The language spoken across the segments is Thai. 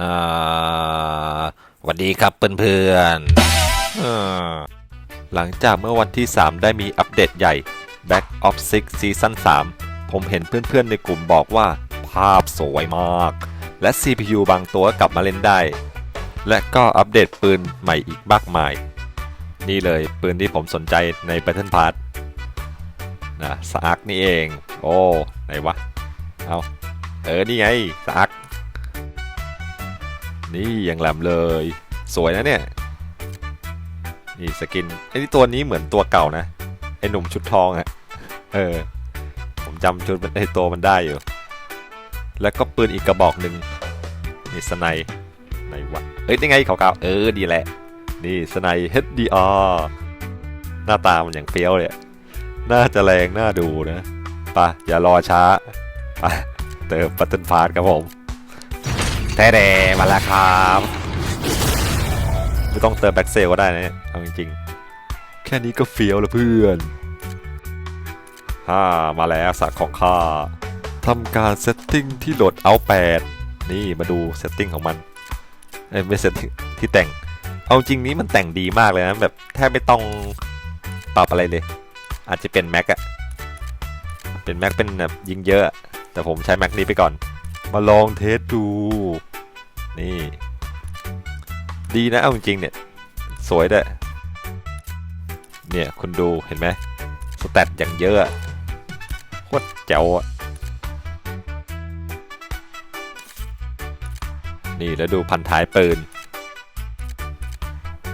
อ่าสวัสดีครับเพื่อนๆอ่าหลังจากเมื่อวันที่ 3 ได้มีอัปเดตใหญ่ Back of Six Season 3 ผมเห็นเพื่อนๆในกลุ่มบอกว่าภาพสวยมาก และ CPU บางตัวกลับมาเล่นได้ และก็อัปเดตปืนใหม่อีกมากมาย นี่เลยปืนที่ผมสนใจใน Battle Pass นะสาร์กนี่เอง โอ้ ไหนวะ เอา เออ นี่ไงสาร์ก นี่ยังแหลมเลย สวยนะเนี่ยนี่สกินไอ้นี่ตัวนี้เหมือนตัวเก่านะไอ้หนุ่มชุดทองอะเออผมจำชุดไอ้ตัวมันได้อยู่ แล้วก็ปืนอีกกระบอกหนึ่งนี่สไนด์ไนวะเอ้ยนี่ไงขาวๆเออดีแหละ นี่สไนด์ HDR หน้าตามันอย่างเฟี้ยวเลยน่าจะแรงน่าดูนะไปะอย่ารอช้าไปเติมปัตเติลพาร์ครับผม แท้แดมาแล้วครับไม่ต้องเติมแบ็กเซลก็ได้นะเนี่ยเอาจริงๆ แค่นี้ก็เฟี้ยวแล้วเพื่อนฮ่ามาแล้วสัตว์ของข้าทำการเซตติ้งที่โหลดเอา8นี่มาดูเซตติ้งของมันเอ้ยไม่เซตติ้งที่แต่ง เอาจริงนี้มันแต่งดีมากเลยนะแบบแทบไม่ต้องปรับอะไรเลย อาจจะเป็นแม็กอะเป็นแม็กเป็นแบบยิงเยอะ แต่ผมใช้แม็กนี้ไปก่อน มาลองเทสดู นี่ ดีนะเอาจริงๆเนี่ย สวยด้วยเนี่ยคุณดูเห็นไหมสแตทอย่างเยอะโคตรเจ๋วอะนี่แล้วดูพันท้ายปืน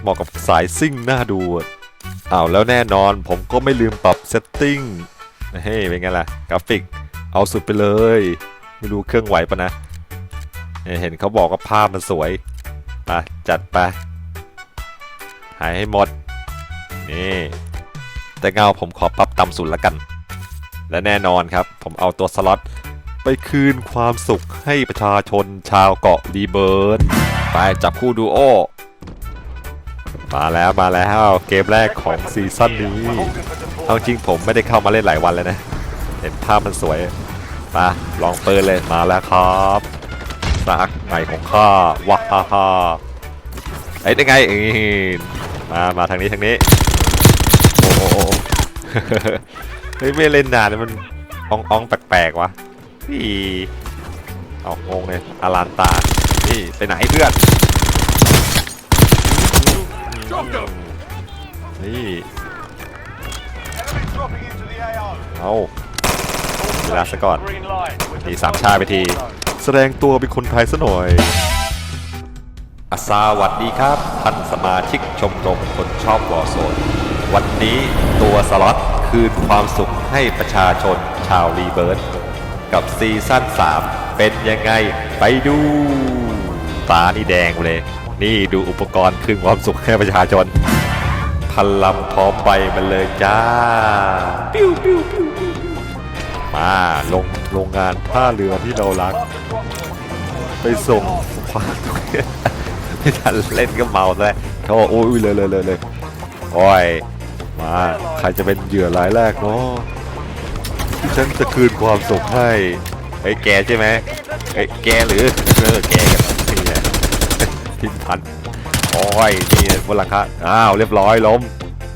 เหมาะกับสายซิ่งน่าดูอะอ้าวแล้วแน่นอนผมก็ไม่ลืมปรับเซตติ้งเฮ้ยเป็นไงล่ะ กราฟิก เอาสุดไปเลย ไม่รู้เครื่องไหวปะนะ เห็นเขาบอกว่าภาพมันสวยไปจัดไปหายให้หมด นี่ แต่เงาผมขอปรับต่ำสุดละกัน และแน่นอนครับ ผมเอาตัวสล็อตไปคืนความสุขให้ประชาชนชาวเกาะรีเบิร์นไปจับคู่ดูโอ มาแล้วมาแล้วเกมแรกของซีซั่นนี้เอาจริงผมไม่ได้เข้ามาเล่นหลายวันแล้วนะ เห็นภาพมันสวยมาลองเปิดเลยมาแล้วครับ สักใหม่ของข้าว้าฮ่าฮ่าไอ้ได้ไงอีมามาทางนี้ทางนี้โอ้โหเฮ้ยไม่เล่นนานเลยมันอ่องอ่องแปลกๆวะพี่เอางงเลยอารันตานี่ไปไหนเพื่อนนี่เอาเวลาซะก่อนนี่สามชาไปที แสดงตัวเป็นคนไทยซะหน่อยอาสวัสดีครับท่านสมาชิกชมรมคนชอบวอร์โซน วันนี้ตัวสล็อตคืนความสุขให้ประชาชนชาวรีเบิร์ดกับซีซั่น 3 เป็นยังไง ไปดูตานี่แดงเลย นี่ดูอุปกรณ์คืนความสุขให้ประชาชนพันลำพร้อมไปมันเลยจ้า ปิ้วปิ้วปิ้วปิ้ว มาลงโรงงานท่าเรือที่เรารัก ไปส่งความไม่ทันเล่นก็เมาแล้วโธ่โอ้ยเลยเลยเลยเลยโอ้ยมาใครจะเป็นเหยื่อรายแรกเนาะฉันจะคืนความสุขให้ไอ้แกใช่ไหมไอ้แกหรือเออแกกันนี่ไงทิมพันโอ้ยนี่บนหลังคาอ้าวเรียบร้อยล้ม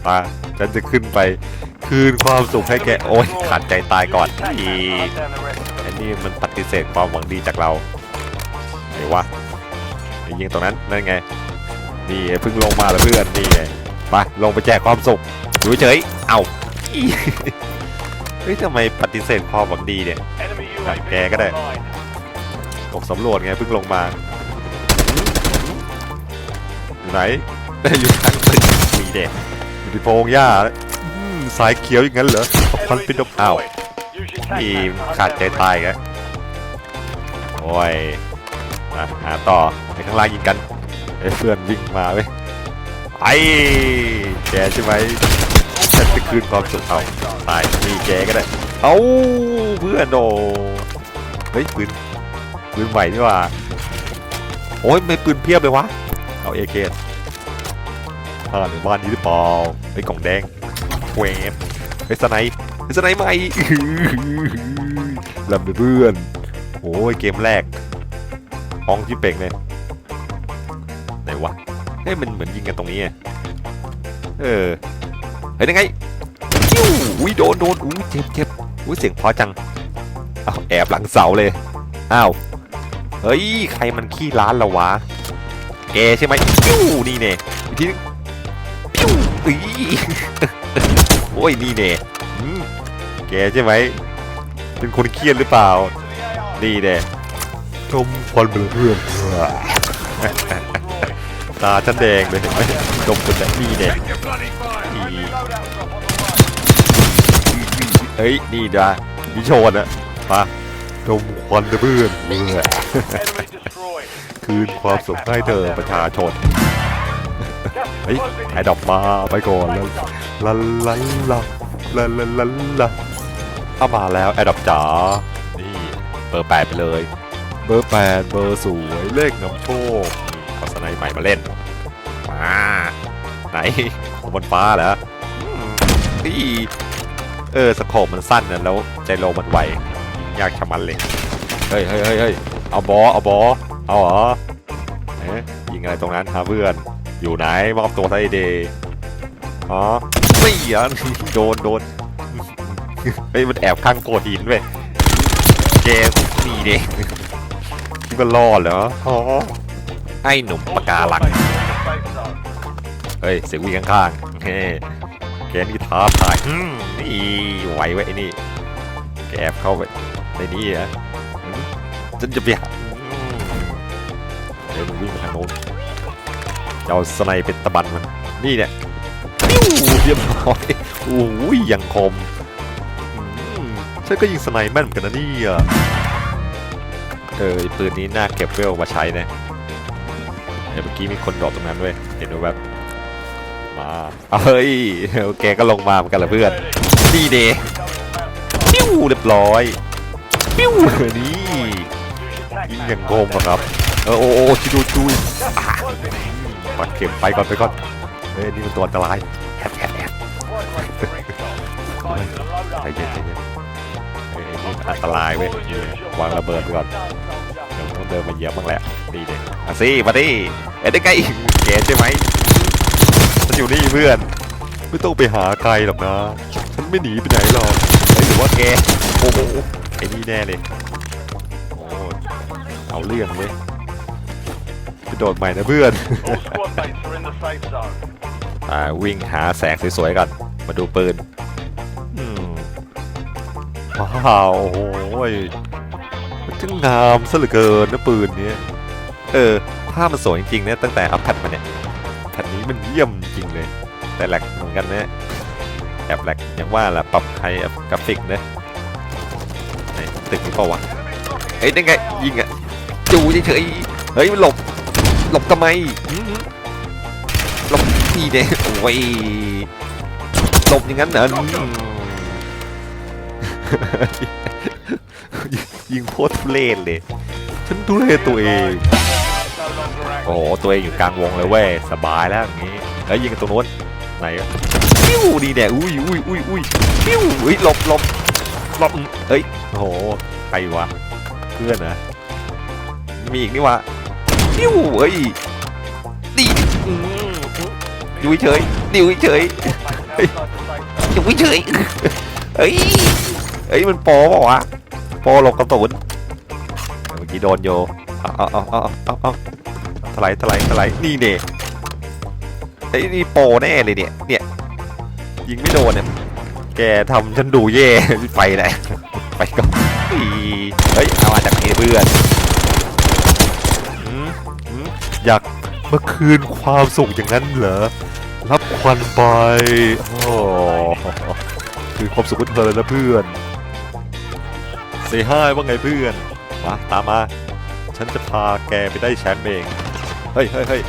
มาฉันจะขึ้นไป คืนความสุขให้แก โอ้ยขาดใจตายก่อนอีไอ้นี่มันปฏิเสธความหวังดีจากเราไหนวะไอ้ยิงตรงนั้นนั่นไง นี่เพิ่งลงมาแล้วเพื่อน นี่ไง ไปลงไปแจกความสุขอยู่เฉย เอ้าเฮ้ยทำไมปฏิเสธความหวังดีเนี่ยแกก็ได้ตกสำรวจไงเพิ่งลงมา อยู่ไหน อยู่ข้างตึกมีเด็กอยู่ที่โพงหญ้า สายเขียวอย่างนั้นเหรอเอาควันปิดดอ้าวอีขาดใจตายกันโอ้ยมาหาต่อในข้างล่างยิงกันไอ้เพื่อนวิ่งมาเว้ยไอ้แกใช่ไหมฉันจะคืนความสุขเอาตายนี่แกก็ได้เอาเพื่อนโดเฮ้ยปืนปืนใหม่นี่ว่าโอ้ยไม่ปืนเพียบเลยวะเอาเอเคอ่าหรือบ้านนี้หรือเปล่าไอ้กล่องแดง เวฟไอ้สไนไอ้สไนป์ใหม่ลำเพื่อนโอ้ยเกมแรกห้องที่เป่งเนี่ยวะเฮ้ยมันเหมือนยิงกันตรงนี้อะเออเฮ้ยยังไงจิ้วอุ้ยโดนโดนอุ้ยเจ็บเจ็บอุ้ยเสียงเพอจังเอาแอบหลังเสาเลยอ้าวเฮ้ยใครมันขี้ร้านเราวะแกใช่ไหมจิ้วนี่เน่อีกทีนึงปิ้วอี อ้ยนี่เน่อืมแกใช่ไหม เป็นคนเครียดหรือเปล่า นี่เน่ชมควันเบื่อเพื่อนตาฉันแดงเลยเห็นไหมดมจนแบบนี่เน่นี่เฮ้ย นี่จ้ะมิโชนอะมาดมควันเพื่อนเบื่อคืนความสุขให้เธอประชาชน เฮ้ยไอ้ดอกมาไปก่อนล้วลาลาลาลาลาลาลาเอามาแล้วไอ้ดอกจ๋า นี่เบอร์แปดไปเลย เบอร์แปดเบอร์สวยเลขนำโชคนี่เอสไนด์ใหม่มาเล่น มาไหนบนฟ้าเหรอนี่เออสโคปมันสั้นนะแล้วใจโลมันไวยากชะมัดเลย เฮ้ยเฮ้ยเฮ้ยเอาบอเอาบอเอาเหรอเอ๊ะยิงอะไรตรงนั้นหาเพื่อน อยู่ไหนมอบตัวซะไอเดย์อ๋อไม่อะโดนโดนเฮ้มันแอบข้างโกดหินเว้ยเกมนี่เด้คิดว่ารอดเหรออ๋อไอ้หนุ่มปากกาหลังเฮ้ยเสียงวิ่งข้างๆเฮ้แกนี่ท้าทายนี่ไหวไว้ไอ้นี่แกแอบเข้าไปในนี้ออืมฉันจะไปหาเดี๋ยวมันวิ่งมาทางโน้น จะเอาสไนเป็นตะบันมัน นี่เนี่ยเรียบร้อยโอ้ยยังคมฉันก็ยิงสไนแม่นเหมือนกันนะนี่เออปืนนี้น่าเก็บเวลมาใช้นะเดี๋ยวเมื่อกี้มีคนดรอปตรงนั้นเว้ยเห็นไหมแบบมาเฮ้ยโอเคก็ลงมาเหมือนกันละเพื่อนนี่เดปิ้วเรียบร้อยปิ้วนี่ยิงอย่างโกงอะครับ เออโอ้โอ้ชิดูจุย ปัดเข็มไปก่อนไปก่อนเฮ้ยนี่มันตัวอันตรายแอบแอบแอบใจเย็นใจเย็นเฮ้ยนี่อันตรายเว้ยวางระเบิดไปก่อนเดี๋ยวต้องเดินมาเหยียบบ้างแหละนี่เด็อะสิมาดิเอ้ยได้ไงแกใช่ไหมฉันอยู่นี่เพื่อนไม่ต้องไปหาไกลหรอกนะฉันไม่หนีไปไหนหรอกไอ้หรือว่าแกโอ้โหไอ้นี่แน่เลยโอ้เอาเรื่องเว้ย โดดใหม่นะเพื่อนอ่าวิ่งหาแสงสวยๆก่อนมาดูปืนอืมว้าวโอ้โหยมันช่างงามซะเหลือเกินนะปืนเนี้ยเออภาพมันสวยจริงๆเนี่ยตั้งแต่อัพแพดมาเนี่ยแผ่นนี้มันเยี่ยมจริงเลย แต่แหลกเหมือนกันนะแอบแหลกอย่างว่าแหละปรับไฮกราฟิกนะไหนตึกนี่เปล่าวะเฮ้ยได้ไงยิงอะจูเฉยๆเฮ้ยมันหลบ หลบทำไมหลบนี่เด้โอ้ยหลบอย่างนั้นเหรอยิงโคตรทุเรศเลย ฉันทุเรศตัวเอง โอ้โห ตัวเองอยู่กลางวงเลยเว้ย สบายแล้วอย่างงี้ แล้วยิงกันตรงโน้น ไหนปิ้วดีแน่อุ้ยอุ้ยอุ้ยอุ้ยปิ้วอุ้ยหลบหลบหลบเฮ้ย โอ้โห ใครวะ เพื่อนนะมีอีกนี่วะ ปิ้วเฮ้ยดีอืมอยู่เฉยอยู่เฉยอยู่เฉยเฮ้ยเฮ้ยมันโปรเปล่าวะโปรหลบกระสุนเมื่อกี้โดนโยเอาเอาเอาเอาเอาเอาถลายถลายถลายนี่เน่ไอ้ยนี่โปแน่เลยเนี่ย เนี่ยยิงไม่โดนเนี่ย แกทำฉันดูแย่ไปไหนไปก่อนเฮ้ยเอามาจากไหนเพื่อน อยากมาคืนความสุขอย่างนั้นเหรอ รับควันไปโอ้คืนความสุขให้เธอเลยนะเพื่อนเซฮายว่าไงเพื่อน มาตามมา ฉันจะพาแกไปได้แชมป์เอง เฮ้ยเฮ้ยเฮ้ย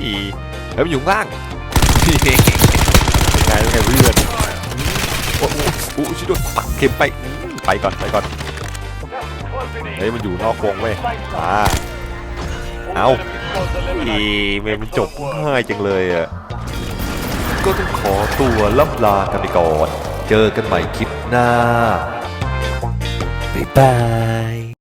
อีเฮ้ยมันอยู่ข้างล่างเป็นไงเป็นไงเพื่อนโอ้โหโอ้โหช่วยด้วยปักเข็มไป ไปก่อนไปก่อน เฮ้ยมันอยู่นอกวงเว้ยมา เอาอีเมมันจบง่ายจังเลยอะ ก็ต้องขอตัวล่ำลากันไปก่อน เจอกันใหม่คลิปหน้า บ๊ายบาย